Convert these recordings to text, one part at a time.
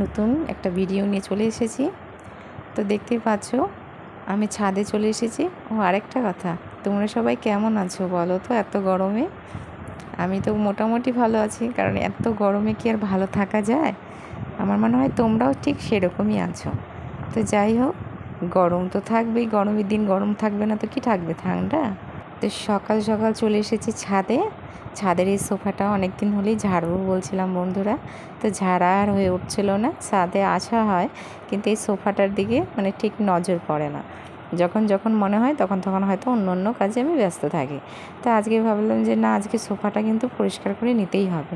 নতুন একটা ভিডিও নিয়ে চলে এসেছি। তো দেখতেই পাচ্ছ, আমি ছাদে চলে এসেছি। ও, আরেকটা কথা, তোমরা সবাই কেমন আছো বলো তো এত গরমে? আমি তো মোটামুটি ভালো আছি, কারণ এত গরমে কি আর ভালো থাকা যায়? আমার মনে হয় তোমরাও ঠিক সেরকমই আছো। তো যাই হোক, গরম তো থাকবেই, গরমের দিন গরম থাকবে না তো কি থাকবে, ঠান্ডা? তো সকাল সকাল চলে এসেছি ছাদে। ছাদের এই সোফাটা অনেক দিন হলেই ঝাড়বো বলছিলাম বন্ধুরা। তো ঝাড়া আর হয়ে উঠছিল না, ছাদে আসা হয়, কিন্তু এই সোফাটার দিকে মানে ঠিক নজর পড়ে না। যখন যখন মনে হয় তখন তখন হয়তো অন্য অন্য কাজে আমি ব্যস্ত থাকি। তো আজকে ভাবলাম যে না, আজকে সোফাটা কিন্তু পরিষ্কার করে নিতেই হবে।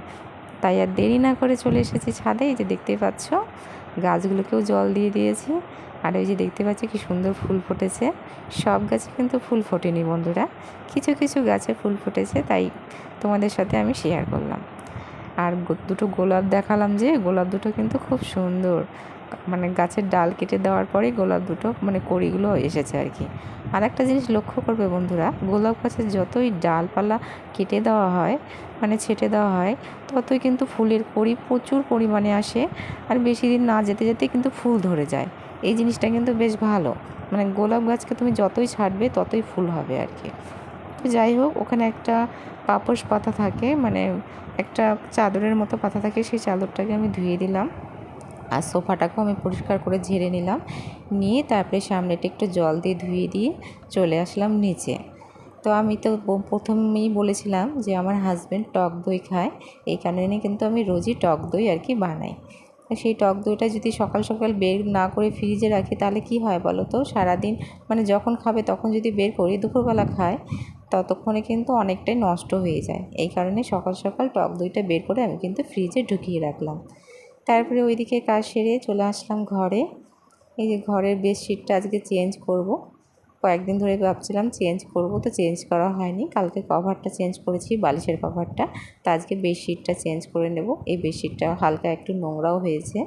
তাই আর দেরি না করে চলে এসেছি ছাদে, এই যে দেখতেই পাচ্ছ, গাছগুলোকেও জল দিয়ে দিয়েছি। আর ওই যে দেখতে পাচ্ছি কি সুন্দর ফুল ফুটেছে। সব গাছে কিন্তু ফুল ফোটেনি বন্ধুরা। কিছু কিছু গাছে ফুল ফুটেছে, তাই তোমাদের সাথে আমি শেয়ার করলাম। আর দুটো গোলাপ দেখালাম যে, গোলাপ দুটো কিন্তু খুব সুন্দর। মানে গাছের ডাল কেটে দেওয়ার পরেই গোলাপ দুটো মানে কড়িগুলো এসেছে আর কি। আর একটা জিনিস লক্ষ্য করবে বন্ধুরা, গোলাপ গাছের যতই ডালপালা কেটে দেওয়া হয় মানে ছেটে দেওয়া হয়, ততই কিন্তু ফুলের কড়ি প্রচুর পরিমাণে আসে। আর বেশি দিন না যেতে যেতে কিন্তু ফুল ধরে যায়। এই জিনিসটা কিন্তু বেশ ভালো। মানে গোলাপ গাছকে তুমি যতই ছাড়বে, ততই ফুল হবে আর কি তো যাই হোক, ওখানে একটা পাপোশ পাতা থাকে মানে একটা চাদরের মতো পাতা থাকে, সেই চাদরটাকে আমি ধুয়ে দিলাম। আর সোফাটাকেও আমি পরিষ্কার করে ঝেড়ে নিলাম। নিয়ে তারপরে সামনেটা একটু জল দিয়ে ধুয়ে দিয়ে চলে আসলাম নিচে। তো আমি তো প্রথমেই বলেছিলাম যে আমার হাজব্যান্ড টক দই খায়, এই কারণে কিন্তু আমি রোজই টক দই আর কি বানাই। সেই টক দইটা যদি সকাল সকাল বের না করে ফ্রিজে রাখি, তাহলে কি হয় বলো তো? সারাদিন মানে যখন খাবে তখন যদি বের করি দুপুরবেলা খায়, ততক্ষণে কিন্তু অনেকটাই নষ্ট হয়ে যায়। এই কারণে সকাল সকাল টক দইটা বের করে আমি কিন্তু ফ্রিজে ঢুকিয়ে রাখলাম। তারপরে ওইদিকে কাজ সেরে চলে আসলাম ঘরে। এই যে ঘরের বেডশিটটা আজকে চেঞ্জ করব। কয়েকদিন ধরে ভাবছিলাম চেঞ্জ করব, তো চেঞ্জ করা হয়নি। কালকে কভারটা চেঞ্জ করেছি, বালিশের কভারটা। তো আজকে বেডশিটটা চেঞ্জ করে নেব। এই বেডশিটটা হালকা একটু নোংরাও হয়েছে।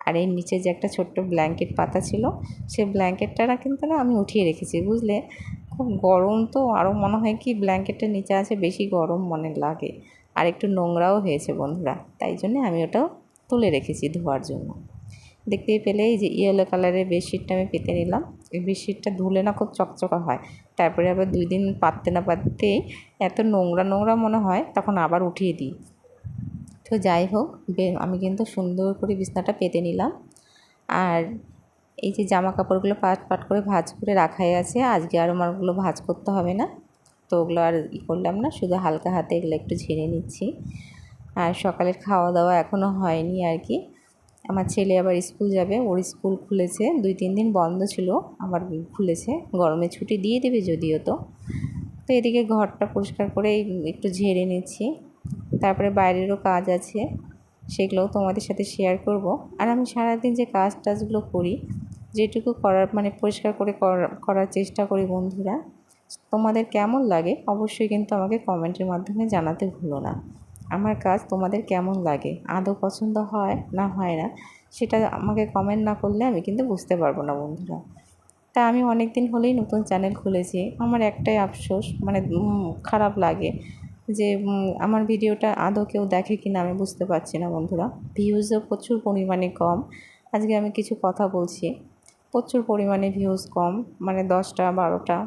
আর এর নিচে যে একটা ছোট্ট ব্ল্যাঙ্কেট পাতা ছিল, সে ব্ল্যাঙ্কেটটা কিন্তু না আমি উঠিয়ে রেখেছি, বুঝলে? খুব গরম তো, আরও মনে হয় কি ব্ল্যাঙ্কেটের নিচে আছে, বেশি গরম মনে লাগে। আর একটু নোংরাও হয়েছে বন্ধুরা, তাই জন্যে আমি ওটাও তুলে রেখেছি ধোয়ার জন্য। দেখতেই পেলে এই যে ইয়েলো কালারের বেডশিটটা আমি পেতে নিলাম। এই বেডশিটটা ধুলে না খুব চকচকা হয়। তারপরে আবার দুই দিন পাততে না পাততেই এত নোংরা নোংরা মনে হয়, তখন আবার উঠিয়ে দিই। তো যাই হোক আমি কিন্তু সুন্দর করে বিছনাটা পেতে নিলাম। আর এই যে জামা কাপড়গুলো পাট পাট করে ভাজ করে রাখাই আছে, আজকে আর আমারগুলো ভাজ করতে হবে না। তো ওগুলো আর ই করলাম না, শুধু হালকা হাতে এগুলো একটু ঝেড়ে নিচ্ছি। আর সকালের খাওয়া দাওয়া এখনও হয়নি আর কি। আমার ছেলে আবার স্কুল যাবে, ওর স্কুল খুলেছে, দুই তিন দিন বন্ধ ছিল, আবার খুলেছে, গরমে ছুটি দিয়ে দেবে যদিও তো। তো এদিকে ঘরটা পরিষ্কার করে একটু ঝেড়ে নিচ্ছি। তারপরে বাইরেরও কাজ আছে, সেগুলোও তোমাদের সাথে শেয়ার করব। আর আমি সারাদিন যে কাজ টাজগুলো করি, যেটুকু করার মানে পরিষ্কার করে করার চেষ্টা করি বন্ধুরা, তোমাদের কেমন লাগে অবশ্যই কিন্তু আমাকে কমেন্টের মাধ্যমে জানাতে ভুলো না। আমার কাজ তোমাদের কেমন লাগে? আদৌ পছন্দ হয় না হয় না? সেটা আমাকে কমেন্ট না করলে আমি কিন্তু বুঝতে পারব না, বন্ধুরা। তা আমি অনেক দিন হলেই নতুন চ্যানেল খুলেছি। আমার একটাই আফসোস মানে খারাপ লাগে যে আমার ভিডিওটা আদৌ কেউ দেখে কি না আমি বুঝতে পারছি না, বন্ধুরা। ভিউজও প্রচুর পরিমাণে কম। আজকে আমি কিছু কথা বলছি। প্রচুর পরিমাণে ভিউজ কম মানে দশটা, বারোটা।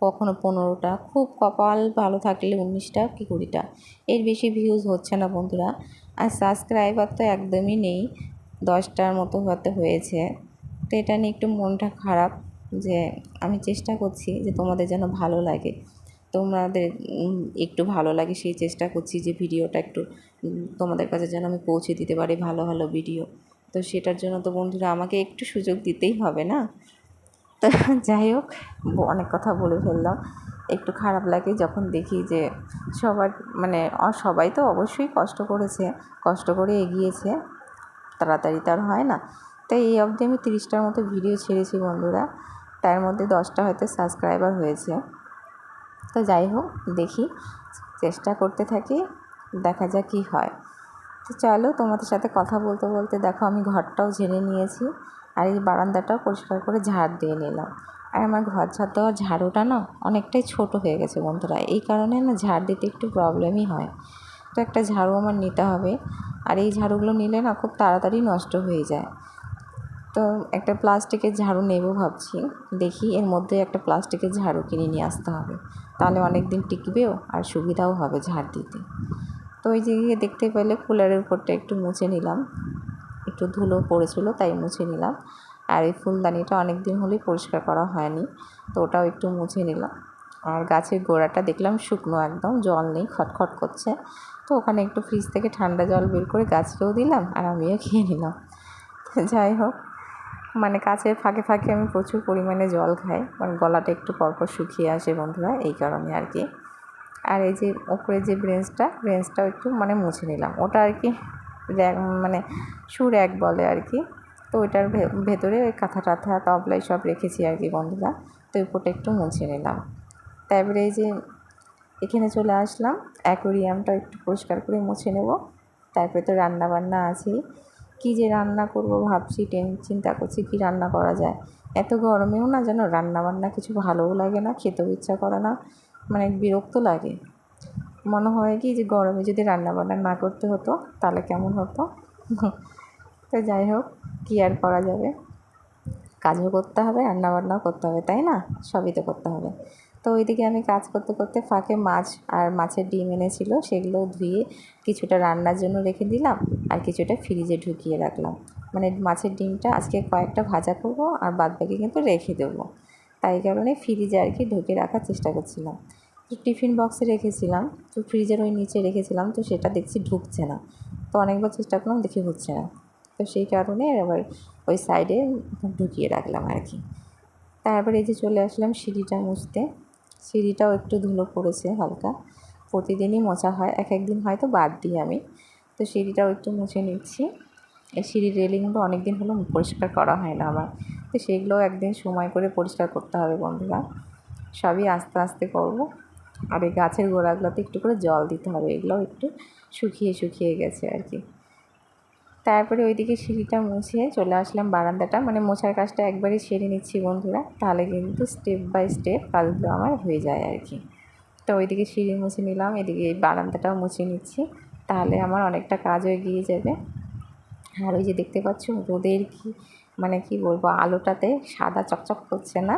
কখনো পনেরোটা, খুব কপাল ভালো থাকলে উনিশটা কি কুড়িটা। এর বেশি ভিউজ হচ্ছে না বন্ধুরা। আর সাবস্ক্রাইবার তো একদমই নেই। দশটার মতো হতে হয়েছে। তো এটা নিয়ে একটু মনটা খারাপ যে আমি চেষ্টা করছি যে তোমাদের যেন ভালো লাগে। তোমাদের একটু ভালো লাগে সেই চেষ্টা করছি যে ভিডিওটা একটু তোমাদের কাছে যেন আমি পৌঁছে দিতে পারি ভালো ভালো ভিডিও তো সেটার জন্য তো বন্ধুরা আমাকে একটু সুযোগ দিতেই হবে না? তো যাই হোক, অনেক কথা বলে ফেললাম। একটু খারাপ লাগে যখন দেখি যে সবার মানে সবাই তো অবশ্যই কষ্ট করেছে, কষ্ট করে এগিয়েছে। তাড়াতাড়ি তার হয় না। তাই এই অবধি আমি তিরিশটার মতো ভিডিও ছেড়েছি বন্ধুরা। তার মধ্যে দশটা হয়তো সাবস্ক্রাইবার হয়েছে। তো যাই হোক, দেখি। চেষ্টা করতে থাকি, দেখা যাক কী হয়। তো চলো তোমাদের সাথে কথা বলতে বলতে, দেখো আমি ঘরটাও ঝেড়ে নিয়েছি। আর এই বারান্দাটাও পরিষ্কার করে ঝাড় দিয়ে নিলাম। আর আমার ঘর ঝাড় দেওয়ার ঝাড়ুটা না অনেকটাই ছোট হয়ে গেছে বন্ধুরা। এই কারণে না ঝাড় দিতে একটু প্রবলেমই হয়। তো একটা ঝাড়ু আমার নিতে হবে। আর এই ঝাড়ুগুলো নিলে না খুব তাড়াতাড়ি নষ্ট হয়ে যায়। তো একটা প্লাস্টিকের ঝাড়ু নেব ভাবছি। দেখি এর মধ্যে একটা প্লাস্টিকের ঝাড়ু কিনে নিয়ে আসতে হবে। তাহলে অনেক দিন টিকবেও আর সুবিধাও হবে ঝাড় দিতে। তো ওই যে দেখতে পেলে কুলারের উপরটা একটু মুছে নিলাম। একটু ধুলো পড়েছিল, তাই মুছে নিলাম। আর এই ফুলদানিটা অনেক দিন হলেই পরিষ্কার করা হয়নি, তো ওটাও একটু মুছে নিলাম। আর গাছের গোড়াটা দেখলাম শুকনো একদম, জল নেই, খটখট করছে। তো ওখানে একটু ফ্রিজ থেকে ঠান্ডা জল বের করে গাছকেও দিলাম আর আমিও খেয়ে নিলাম। যাই হোক মানে কাছের ফাঁকে ফাঁকে আমি প্রচুর পরিমাণে জল খাই মানে গলাটা একটু পরপর শুকিয়ে আসে বন্ধুরা, এই কারণে আর কি। আর এই যে ওপরে যে ব্রেঞ্চটা, ব্রেঞ্চটাও একটু মানে মুছে নিলাম। ওটা আর কি মানে সুর এক বলে আর কি। তো ওইটার ভেতরে ওই কাঁথা টাথা তবলাই সব রেখেছি আর কি বন্ধুরা। তো উপরটা একটু মুছে নিলাম। তারপরে এই যে এখানে চলে আসলাম। অ্যাকোরিয়ামটা একটু পরিষ্কার করে মুছে নেব। তারপরে তো রান্না বান্না আছেই। কী যে রান্না করব ভাবছি, টেন, চিন্তা করছি কী রান্না করা যায়। এত গরমেও না যেন রান্না বান্না কিছু ভালোও লাগে না, খেতেও ইচ্ছা করে না। মানে বিরক্ত লাগে। মনে হয় কি যে গরমে যদি রান্না বান্না না করতে হতো, তাহলে কেমন হতো? তো যাই হোক, কী আর করা যাবে? কাজও করতে হবে রান্না বান্নাও করতে হবে, তাই না? সবই তো করতে হবে। তো ওইদিকে আমি কাজ করতে করতে ফাঁকে মাছ আর মাছের ডিম এনেছিল, সেগুলো ধুয়ে কিছুটা রান্নার জন্য রেখে দিলাম আর কিছুটা ফ্রিজে ঢুকিয়ে রাখলাম। মানে মাছের ডিমটা আজকে কয়েকটা ভাজা করব আর বাদ বাকি কিন্তু রেখে দেবো। তাই কারণে ফ্রিজে আর কি ঢুকে রাখার চেষ্টা করছিলাম। তো টিফিন বক্সে রেখেছিলাম, তো ফ্রিজের ওই নিচে রেখেছিলাম, তো সেটা দেখছি ঢুকছে না। তো অনেকবার চেষ্টা করলাম, দেখি হচ্ছে না। তো সেই কারণে এবার ওই সাইডে ঢুকিয়ে রাখলাম আর কি। তারপরে এই যে চলে আসলাম সিঁড়িটা মুছতে। সিঁড়িটাও একটু ধুলো পড়েছে হালকা। প্রতিদিনই মোছা হয়, এক একদিন হয়তো বাদ দিই আমি। তো সিঁড়িটাও একটু মুছে নিচ্ছি। এই সিঁড়ির রেলিংগুলো অনেক দিন হলো পরিষ্কার করা হয় না আমার। তো সেগুলোও একদিন সময় করে পরিষ্কার করতে হবে বন্ধুরা। সবই আস্তে আস্তে করব। আর এই গাছের গোড়াগুলোতে একটু করে জল দিতে হবে, এগুলোও একটু শুকিয়ে শুকিয়ে গেছে আর কি। তারপরে ওইদিকে সিঁড়িটা মুছে চলে আসলাম বারান্দাটা মানে মোছার কাজটা একবারে সেরে নিচ্ছি বন্ধুরা, তাহলে কিন্তু স্টেপ বাই স্টেপ কাজগুলো আমার হয়ে যায় আর কি। তো ওইদিকে সিঁড়ি মুছে নিলাম, এদিকে এই বারান্দাটাও মুছে নিচ্ছি, তাহলে আমার অনেকটা কাজও এগিয়ে যাবে। আর ওই যে দেখতে পাচ্ছ রোদের কি মানে কি বলব, আলোটাতে সাদা চকচক করছে না?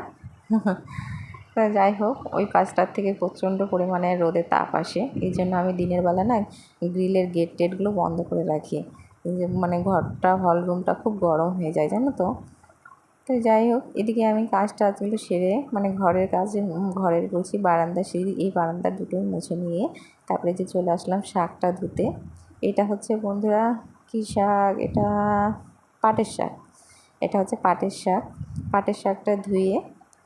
তা যাই হোক, ওই কাজটার থেকে প্রচণ্ড পরিমাণে রোদে তাপ আসে। এই জন্য আমি দিনের বেলা না গ্রিলের গেট টেটগুলো বন্ধ করে রাখি। মানে ঘরটা হল রুমটা খুব গরম হয়ে যায়, জানো তো? তো যাই হোক, এদিকে আমি কাজ টাজগুলো সেরে মানে ঘরের কাজে ঘরের বলছি বারান্দা সিঁড়ি, এই বারান্দা দুটোই মুছে নিয়ে তারপরে যে চলে আসলাম শাকটা ধুতে। এটা হচ্ছে বন্ধুরা কী শাক? এটা পাটের শাক। এটা হচ্ছে পাটের শাক। পাটের শাকটা ধুয়ে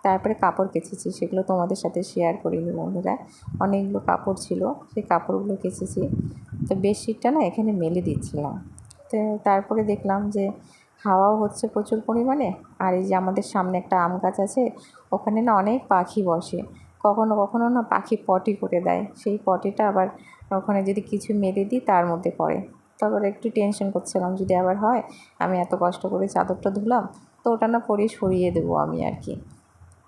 তারপরে কাপড় কেচেছি, সেগুলো তোমাদের সাথে শেয়ার করিনি বন্ধুরা। অনেকগুলো কাপড় ছিল, সেই কাপড়গুলো কেচেছি। তো বেডশিটটা না এখানে মেলে দিচ্ছিলাম। তো তারপরে দেখলাম যে হাওয়াও হচ্ছে প্রচুর পরিমাণে, আর এই যে আমাদের সামনে একটা আম গাছ আছে, ওখানে না অনেক পাখি বসে। কখনো কখনো না পাখি পটি করে দেয়, সেই পটিটা আবার ওখানে যদি কিছু মেলে দিই, তার মধ্যে পড়ে। তারপর একটু টেনশন করছিলাম, যদি আবার হয়, আমি এত কষ্ট করে চাদরটা ধুলাম, তো ওটা না পরে সরিয়ে দেবো আমি আর কি।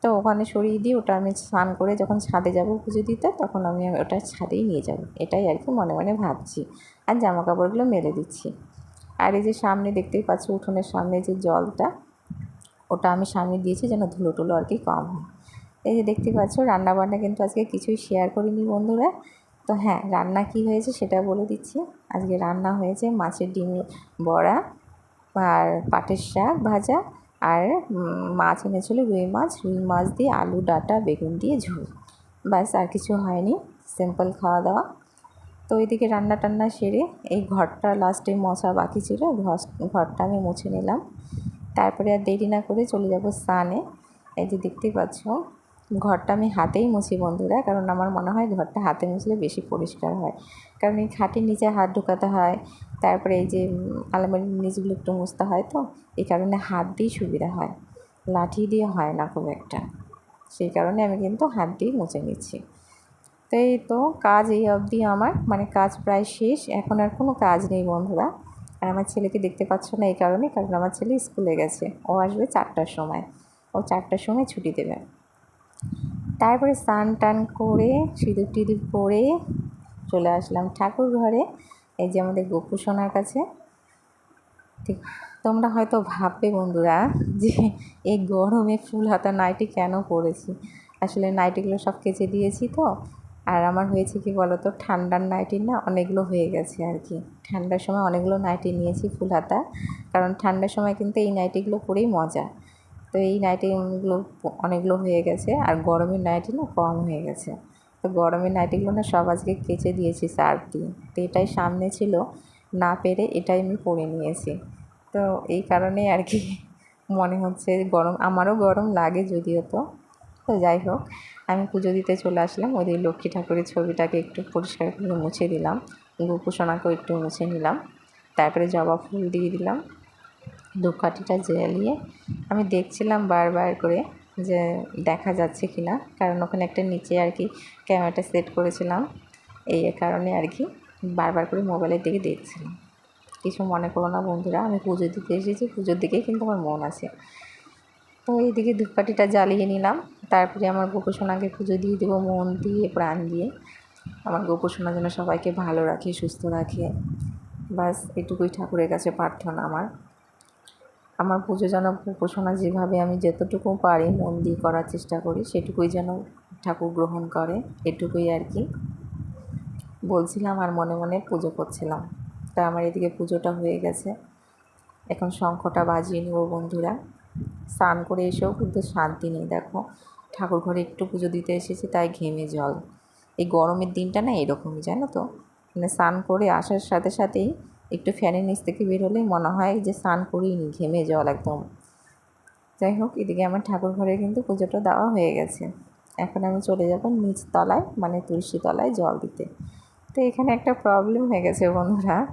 তো ওখানে সরিয়ে দিয়ে ওটা আমি স্নান করে যখন ছাদে যাব পুজো দিতে, তখন আমি ওটা ছাদেই নিয়ে যাব। এটাই আর কি মনে মনে ভাবছি। আর জামা কাপড়গুলো মেলে দিচ্ছি। আর এই যে সামনে দেখতেই পাচ্ছি উঠোনের সামনে যে জলটা, ওটা আমি সামনে দিয়েছি যেন ধুলো টুলো আর কি কম হয়। এই যে দেখতে পাচ্ছ রান্নাবান্না কিন্তু আজকে কিছুই শেয়ার করিনি বন্ধুরা। তো হ্যাঁ রান্না কি হয়েছে সেটা বলে দিচ্ছি। আজকে রান্না হয়েছে মাছের ডিমের বড়া আর পাটের শাক ভাজা আর মাছ এনেছিলো রুই মাছ। রুই মাছ দিয়ে আলু, ডাটা, বেগুন দিয়ে ঝোল। ব্যাস, আর কিছু হয়নি। সিম্পল খাওয়া দাওয়া। তো ওইদিকে রান্না টান্না সেরে এই ঘরটা লাস্টে মশা বাকি ছিল। ঘরটা আমি মুছে নিলাম। তারপরে আর দেরি না করে চলে যাব স্নানে। এই যে দেখতেই পাচ্ছ ঘরটা আমি হাতেই মুছি বন্ধুরা, কারণ আমার মনে হয় ঘরটা হাতে মুছলে বেশি পরিষ্কার হয়। কারণ এই খাটের নিচে হাত ঢোকাতে হয়, তারপরে এই যে আলমারির নিচগুলো একটু মুছতে হয় তো, এই কারণে হাত দিয়েই সুবিধা হয়। লাঠি দিয়ে হয় না খুব একটা। সেই কারণে আমি কিন্তু হাত দিয়েই মুছে নিচ্ছি। তো এই তো কাজ এই অবধি আমার মানে কাজ প্রায় শেষ, এখন আর কোনো কাজ নেই বন্ধুরা। আর আমার ছেলেকে দেখতে পাচ্ছ না এই কারণে, কারণ আমার ছেলে স্কুলে গেছে। ও আসবে চারটার সময়। ও চারটার সময় ছুটি দেবে। তারপরে স্নান টান করে, সিঁদুর টিদুর পরে চলে আসলাম ঠাকুর ঘরে, এই যে আমাদের গোপু সোনার কাছে। ঠিক, তোমরা হয়তো ভাববে বন্ধুরা যে এই গরমে ফুল হাতা নাইটি কেন পরেছি? আসলে নাইটিগুলো সব কেচে দিয়েছি তো, আর আমার হয়েছে কি বলো তো ঠান্ডার নাইটি না অনেকগুলো হয়ে গেছে আর কি। ঠান্ডার সময় অনেকগুলো নাইটি নিয়েছি ফুল হাতা, কারণ ঠান্ডার সময় কিন্তু এই নাইটিগুলো পরেই মজা। তো এই নাইটিগুলো অনেকগুলো হয়ে গেছে। আর গরমের নাইটি না কম হয়ে গেছে। তো গরমের নাইটিগুলো না সব আজকে কেচে দিয়েছি সার্ফ তো এটাই সামনে ছিল, না পেরে এটাই আমি পরে নিয়েছি। তো এই কারণে আর কি মনে হচ্ছে গরম, আমারও গরম লাগে যদিও তো। তো যাই হোক, আমি পুজো দিতে চলে আসলাম। ওই লক্ষ্মী ঠাকুরের ছবিটাকে একটু পরিষ্কার করে মুছে দিলাম। গোপুসোনাকেও একটু মুছে নিলাম। তারপরে জবা ফুল দিয়ে দিলাম। ধূপকাঠিটা জ্বালিয়ে আমি দেখছিলাম বারবার করে যে দেখা যাচ্ছে কি না। কারণ ওখানে একটা নিচে আর কি ক্যামেরাটা সেট করেছিলাম। এই কারণে আর কি বারবার করে মোবাইলের দিকে দেখছিলাম। কিছু মনে করো না বন্ধুরা, আমি পুজো দিতে এসেছি, পুজোর দিকেই কিন্তু আমার মন আছে। তো এইদিকে ধূপকাঠিটা জ্বালিয়ে নিলাম। তারপরে আমার গোপোষণাকে পুজো দিয়ে দেবো মন দিয়ে, প্রাণ দিয়ে। আমার গোপোষণা যেন সবাইকে ভালো রাখে, সুস্থ রাখে। বাস এটুকুই ঠাকুরের কাছে প্রার্থনা আমার। আমার পুজো যেন উপাসনা যেভাবে আমি যতটুকু পারি, মন দিয়ে করার চেষ্টা করি, সেটুকুই যেন ঠাকুর গ্রহণ করে, এটুকুই আর কি। বলছিলাম আর মনে মনে পুজো করছিলাম। তা আমার এদিকে পুজোটা হয়ে গেছে। এখন শঙ্খটা বাজিয়ে নেব বন্ধুরা। স্নান করে এসেও কিন্তু শান্তি নেই, দেখো। ঠাকুর ঘরে একটু পুজো দিতে এসেছি, তাই ঘেমে জল। এই গরমের দিনটা না এরকমই, জানো তো? মানে স্নান করে আসার সাথে সাথেই একটু ফ্যানের নিচ থেকে বেরোলেই মনে হয় যে স্নান করিনি, ঘেমে জল একদম। যাই হোক, এদিকে আমার ঠাকুর ঘরে কিন্তু পুজোটা দেওয়া হয়ে গেছে। এখন আমি চলে যাব নিচ তলায় মানে তুলসী তলায় জল দিতে। তো এখানে একটা প্রবলেম হয়ে গেছে বন্ধুরা।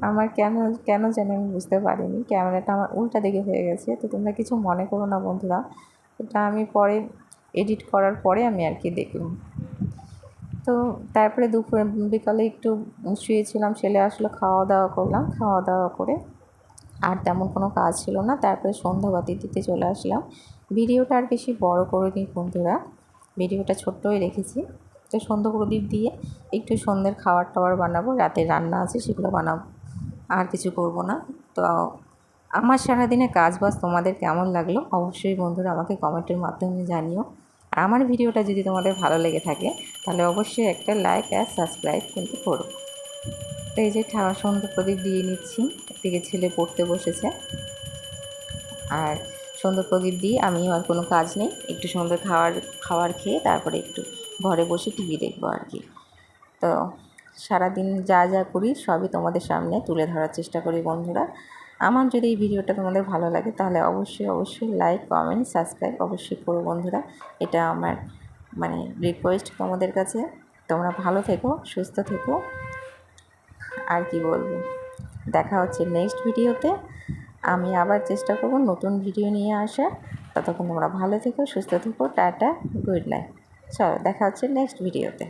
আমার কেন কেন যেন আমি বুঝতে পারিনি। ক্যামেরাটা আমার উল্টা দিকে হয়ে গেছে। তো তোমরা কিছু মনে করো না বন্ধুরা। এটা আমি পরে এডিট করার পরে আমি আর কি দেখলাম তো তারপরে দুপুরে বিকালে একটু শুয়েছিলাম, ছেলে আসলো খাওয়া দাওয়া করলাম। খাওয়া দাওয়া করে আর তেমন কোনো কাজ ছিল না। তারপরে সন্ধ্যাবাতি দিতে চলে আসলাম। ভিডিওটা আর বেশি বড় করে নিই বন্ধুরা। ভিডিওটা ছোট্টই রেখেছি। তো সন্ধ্যা প্রদীপ দিয়ে একটু সন্ধ্যের খাবার টাবার বানাবো। রাতে রান্না আছে, সেগুলো বানাবো। আর কিছু করব না। তো আমার সারাদিনে কাজ বাজ তোমাদের কেমন লাগল? অবশ্যই বন্ধুরা আমাকে কমেন্টের মাধ্যমে জানিও। আর আমার ভিডিওটা যদি তোমাদের ভালো লেগে থাকে, তাহলে অবশ্যই একটা লাইক আর সাবস্ক্রাইব কিন্তু করো। তো এই যে সন্ধ্যা প্রদীপ দিয়ে নিচ্ছি, একদিকে ছেলে পড়তে বসেছে। আর সন্ধ্যা প্রদীপ দিয়ে আমি আর কোনো কাজ নেই, একটু সন্ধ্যে খাওয়ার খাওয়ার খেয়ে তারপরে একটু ঘরে বসে টিভি দেখব আর কি। তো সারাদিন যা যা করি সবই তোমাদের সামনে তুলে ধরার চেষ্টা করি বন্ধুরা। আমার যদি এই ভিডিওটা তোমাদের ভালো লাগে, তাহলে অবশ্যই অবশ্যই লাইক কমেন্ট সাবস্ক্রাইব অবশ্যই করো বন্ধুরা। এটা আমার মানে রিকোয়েস্ট তোমাদের কাছে। তোমরা ভালো থেকো, সুস্থ থেকো। আর কি বলব? দেখা হচ্ছে নেক্সট ভিডিওতে আমি আবার চেষ্টা করব নতুন ভিডিও নিয়ে আসার। ততক্ষণ তোমরা ভালো থেকো, সুস্থ থেকো, টাটা গুড নাইট চলো, দেখা হচ্ছে নেক্সট ভিডিওতে